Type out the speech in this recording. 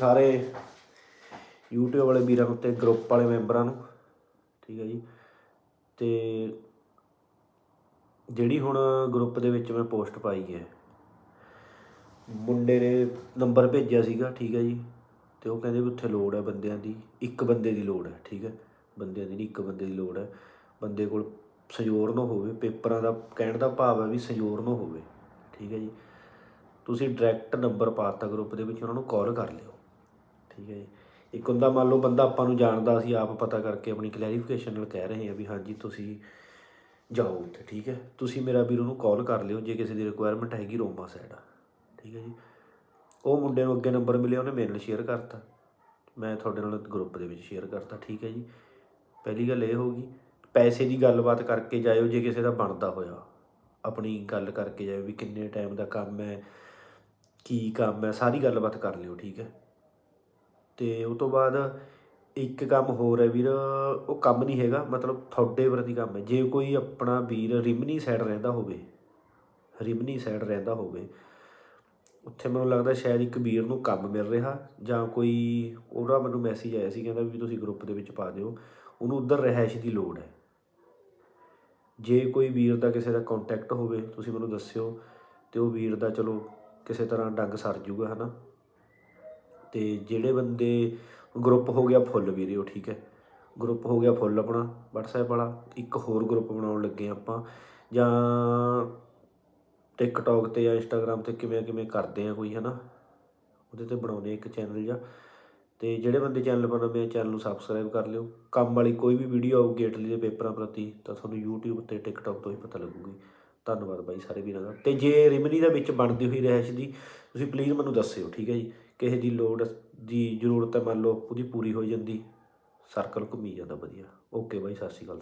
ਸਾਰੇ YouTube ਵਾਲੇ ਵੀਰਾਂ ਨੂੰ ਤੇ ਗਰੁੱਪ ਵਾਲੇ ਮੈਂਬਰਾਂ ਨੂੰ, ਠੀਕ ਹੈ ਜੀ। ਤੇ ਜਿਹੜੀ ਹੁਣ ਗਰੁੱਪ ਦੇ ਵਿੱਚ ਮੈਂ ਪੋਸਟ ਪਾਈ ਹੈ, ਮੁੰਡੇ ਨੇ ਨੰਬਰ ਭੇਜਿਆ ਸੀਗਾ, ਠੀਕ ਹੈ ਜੀ। ਤੇ ਉਹ ਕਹਿੰਦੇ ਵੀ ਉੱਥੇ ਲੋੜ ਹੈ ਬੰਦਿਆਂ ਦੀ, ਇੱਕ ਬੰਦੇ ਦੀ ਲੋੜ ਹੈ, ਠੀਕ ਹੈ। ਬੰਦਿਆਂ ਦੀ ਨਹੀਂ, ਇੱਕ ਬੰਦੇ ਦੀ ਲੋੜ ਹੈ। ਬੰਦੇ ਕੋਲ ਸਜੋਰ ਨਾ ਹੋਵੇ, ਪੇਪਰਾਂ ਦਾ, ਕਹਿਣ ਦਾ ਭਾਵ ਹੈ ਵੀ ਸਜੋਰ ਨਾ ਹੋਵੇ, ਠੀਕ ਹੈ ਜੀ। ਤੁਸੀਂ ਡਾਇਰੈਕਟ ਨੰਬਰ ਪਾਤਾ ਗਰੁੱਪ ਦੇ ਵਿੱਚ, ਉਹਨਾਂ ਨੂੰ ਕਾਲ ਕਰ ਲਿਓ। ਠੀਕ ਹੈ ਜੀ। ਇੱਕ ਹੁੰਦਾ ਮੰਨ ਲਓ ਬੰਦਾ ਆਪਾਂ ਨੂੰ ਜਾਣਦਾ ਅਸੀਂ ਆਪ ਪਤਾ ਕਰਕੇ ਆਪਣੀ ਕਲੈਰੀਫਿਕੇਸ਼ਨ ਨਾਲ ਕਹਿ ਰਹੇ ਹਾਂ ਵੀ ਹਾਂਜੀ ਤੁਸੀਂ ਜਾਓ ਉੱਥੇ, ਠੀਕ ਹੈ। ਤੁਸੀਂ ਮੇਰਾ ਵੀਰ ਉਹਨੂੰ ਕਾਲ ਕਰ ਲਿਓ ਜੇ ਕਿਸੇ ਦੀ ਰਿਕੁਆਇਰਮੈਂਟ ਹੈਗੀ ਰੋਮਾ ਸਾਈਡ ਠੀਕ ਹੈ ਜੀ। ਉਹ ਮੁੰਡੇ ਨੂੰ ਅੱਗੇ ਨੰਬਰ ਮਿਲਿਆ, ਉਹਨੇ ਮੇਰੇ ਨਾਲ ਸ਼ੇਅਰ ਕਰਤਾ। ਮੈਂ ਤੁਹਾਡੇ ਨਾਲ ਗਰੁੱਪ ਦੇ ਵਿੱਚ ਸ਼ੇਅਰ ਕਰਤਾ, ਠੀਕ ਹੈ ਜੀ। ਪਹਿਲੀ ਗੱਲ ਇਹ ਹੋਗੀ ਪੈਸੇ ਦੀ ਗੱਲਬਾਤ ਕਰਕੇ ਜਾਇਓ ਜੇ ਕਿਸੇ ਦਾ ਬਣਦਾ ਹੋਇਆ। ਆਪਣੀ ਗੱਲ ਕਰਕੇ ਜਾਇਓ ਵੀ ਕਿੰਨੇ ਟਾਈਮ ਦਾ ਕੰਮ ਹੈ, ਕੀ ਕੰਮ ਹੈ, ਸਾਰੀ ਗੱਲਬਾਤ ਕਰ ਲਿਓ, ਠੀਕ ਹੈ। ਅਤੇ ਉਹ ਤੋਂ ਬਾਅਦ ਇੱਕ ਕੰਮ ਹੋਰ ਹੈ ਵੀਰ, ਉਹ ਕੰਮ ਨਹੀਂ ਹੈਗਾ, ਮਤਲਬ ਤੁਹਾਡੇ ਪ੍ਰਤੀ ਕੰਮ ਹੈ। ਜੇ ਕੋਈ ਆਪਣਾ ਵੀਰ ਰਿਮਨੀ ਸਾਈਡ ਰਹਿੰਦਾ ਹੋਵੇ, ਰਿਮਨੀ ਸਾਈਡ ਰਹਿੰਦਾ ਹੋਵੇ, ਉੱਥੇ ਮੈਨੂੰ ਲੱਗਦਾ ਸ਼ਾਇਦ ਇੱਕ ਵੀਰ ਨੂੰ ਕੰਮ ਮਿਲ ਰਿਹਾ ਜਾਂ ਕੋਈ ਉਹਦਾ ਮੈਨੂੰ ਮੈਸੇਜ ਆਇਆ ਸੀ, ਕਹਿੰਦਾ ਵੀ ਤੁਸੀਂ ਗਰੁੱਪ ਦੇ ਵਿੱਚ ਪਾ ਦਿਓ। ਉਹਨੂੰ ਉਧਰ ਰਹਿائش ਦੀ ਲੋੜ ਹੈ। ਜੇ ਕੋਈ ਵੀਰ ਦਾ ਕਿਸੇ ਦਾ ਕੰਟੈਕਟ ਹੋਵੇ, ਤੁਸੀਂ ਮੈਨੂੰ ਦੱਸਿਓ ਤੇ ਉਹ ਵੀਰ ਦਾ ਚਲੋ ਕਿਸੇ ਤਰ੍ਹਾਂ ਡੰਗ ਸਰ ਜੂਗਾ, ਹਨਾ? ਤੇ ਜਿਹੜੇ ਬੰਦੇ ਗਰੁੱਪ ਹੋ ਗਿਆ ਫੁੱਲ ਵੀਰੇ ਉਹ, ਠੀਕ ਹੈ? ਗਰੁੱਪ ਹੋ ਗਿਆ ਫੁੱਲ ਆਪਣਾ, WhatsApp ਵਾਲਾ, ਇੱਕ ਹੋਰ ਗਰੁੱਪ ਬਣਾਉਣ ਲੱਗੇ ਹਾਂ ਆਪਾਂ, ਜਾਂ ਟਿਕਟੌਕ ਤੇ ਜਾਂ ਇੰਸਟਾਗ੍ਰam ਤੇ ਕਿਵੇਂ ਕਿਵੇਂ ਕਰਦੇ ਆ ਕੋਈ, ਹਨਾ? ਉਹਦੇ ਤੇ ਬਣਾਉਣੇ ਇੱਕ ਚੈਨਲ ਜਾਂ ਤੇ ਜਿਹੜੇ ਬੰਦੇ ਚੈਨਲ ਪਰ ਨਵੇਂ ਚੈਨਲ ਨੂੰ ਸਬਸਕ੍ਰਾਈਬ ਕਰ ਲਿਓ। ਕੰਮ ਵਾਲੀ ਕੋਈ ਵੀ ਵੀਡੀਓ ਆਊਗੀ ਇਟਲੀ ਦੇ ਪੇਪਰਾਂ ਪ੍ਰਤੀ, ਤਾਂ ਤੁਹਾਨੂੰ YouTube ਤੇ TikTok ਤੋਂ ਹੀ ਪਤਾ ਲੱਗੂਗੀ। ਧੰਨਵਾਦ ਬਾਈ ਸਾਰੇ ਵੀਰਾਂ ਦਾ। ਤੇ ਜੇ ਰਿਮਨੀ ਦੇ ਵਿੱਚ ਬਣਦੀ ਹੋਈ ਰਹਿਸ਼ ਦੀ, ਤੁਸੀਂ ਪਲੀਜ਼ ਮੈਨੂੰ ਦੱਸਿਓ, ਠੀਕ ਹੈ ਜੀ? ਕਿਸੇ ਦੀ ਲੋੜ ਦੀ ਜ਼ਰੂਰਤ ਹੈ ਮੰਨ ਲਓ, ਉਹਦੀ ਪੂਰੀ ਹੋ ਜਾਂਦੀ ਸਰਕਲ ਘੁੰਮੀ ਜਾਂਦਾ ਵਧੀਆ। ਓਕੇ ਬਾਈ, ਸਤਿ ਸ਼੍ਰੀ ਅਕਾਲ।